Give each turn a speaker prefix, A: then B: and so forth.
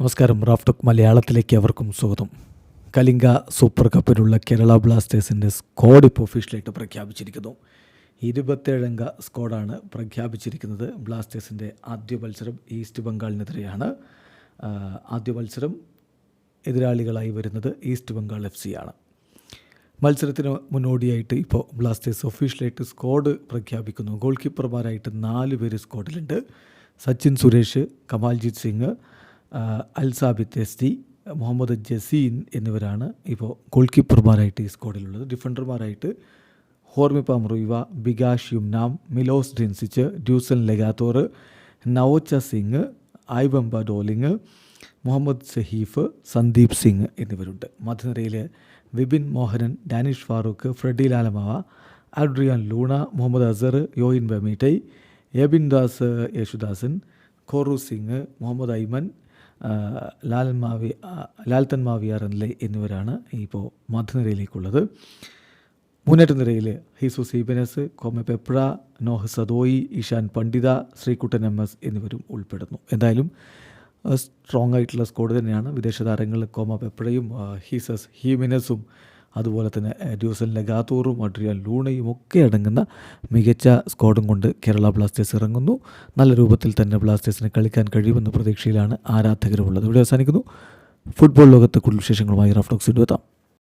A: നമസ്കാരം. റാഫ്റ്റോക്ക് മലയാളത്തിലേക്ക് അവർക്കും സ്വാഗതം. കലിംഗ സൂപ്പർ കപ്പിനുള്ള കേരള ബ്ലാസ്റ്റേഴ്സിന്റെ സ്ക്വാഡ് ഇപ്പോൾ ഒഫീഷ്യലായിട്ട് പ്രഖ്യാപിച്ചിരിക്കുന്നു. ഇരുപത്തേഴംഗ സ്ക്വാഡാണ് പ്രഖ്യാപിച്ചിരിക്കുന്നത്. ബ്ലാസ്റ്റേഴ്സിന്റെ ആദ്യ മത്സരം ഈസ്റ്റ് ബംഗാളിനെതിരെയാണ്. ആദ്യ മത്സരം എതിരാളികളായി വരുന്നത് ഈസ്റ്റ് ബംഗാൾ എഫ് സി ആണ് മത്സരത്തിന് മുന്നോടിയായിട്ട് ഇപ്പോൾ ബ്ലാസ്റ്റേഴ്സ് ഒഫീഷ്യലായിട്ട് സ്ക്വാഡ് പ്രഖ്യാപിക്കുന്നു. ഗോൾ കീപ്പർമാരായിട്ട് നാല് പേര് സ്ക്വാഡിലുണ്ട് സച്ചിൻ സുരേഷ് കമാൽജിത് സിംഗ് അൽ സാബിത്ത് എസ് ടി മുഹമ്മദ് ജസീൻ എന്നിവരാണ് ഇപ്പോൾ ഗോൾ കീപ്പർമാരായിട്ട് ഈ സ്ക്വാഡിലുള്ളത്. ഡിഫൻഡർമാരായിട്ട് Hormipam Ruivah Bikash Yumnam Milos Drincic Dusan Lagator Naocha Singh Aibanbha Dohling Muhammad Saheef Sandeep Singh എന്നിവരുണ്ട്. മധ്യനിരയിൽ Vibin Mohanan Danish Farooq Freddy Lallawmawma Adrian Luna Muhammad Azhar Yoihenba Meitei Ebin Das Yesudasan ഖോറു Singh Muhammad Aimen Lal Mawi Mawia റൻലെ എന്നിവരാണ് ഇപ്പോൾ മധ്യനിരയിലേക്കുള്ളത്. മുന്നേറ്റ നിരയിൽ Jesus Jimenez Kwame Peprah Noah Sadaoui Ishan Pandita Sreekuttan M S എന്നിവരും ഉൾപ്പെടുന്നു. എന്തായാലും സ്ട്രോങ് ആയിട്ടുള്ള സ്കോഡ് തന്നെയാണ്. വിദേശ താരങ്ങൾ കോമ പെപ്രയും ഹീസസ് ഹീമിനസും അതുപോലെ തന്നെ ഡ്യൂസൽ ലഗാത്തൂറും അഡ്രിയാൻ ലൂണയും ഒക്കെ അടങ്ങുന്ന മികച്ച സ്ക്വാഡും കൊണ്ട് കേരള ബ്ലാസ്റ്റേഴ്സ് ഇറങ്ങുന്നു. നല്ല രൂപത്തിൽ തന്നെ ബ്ലാസ്റ്റേഴ്സിന് കളിക്കാൻ കഴിയുമെന്ന പ്രതീക്ഷയിലാണ് ആരാധകരുമുള്ളത് ഇവിടെ അവസാനിക്കുന്നു. ഫുട്ബോൾ ലോകത്തെ കൂടുതൽ വിശേഷങ്ങളുമായി റഫ്ലോക്സ് എത്താം.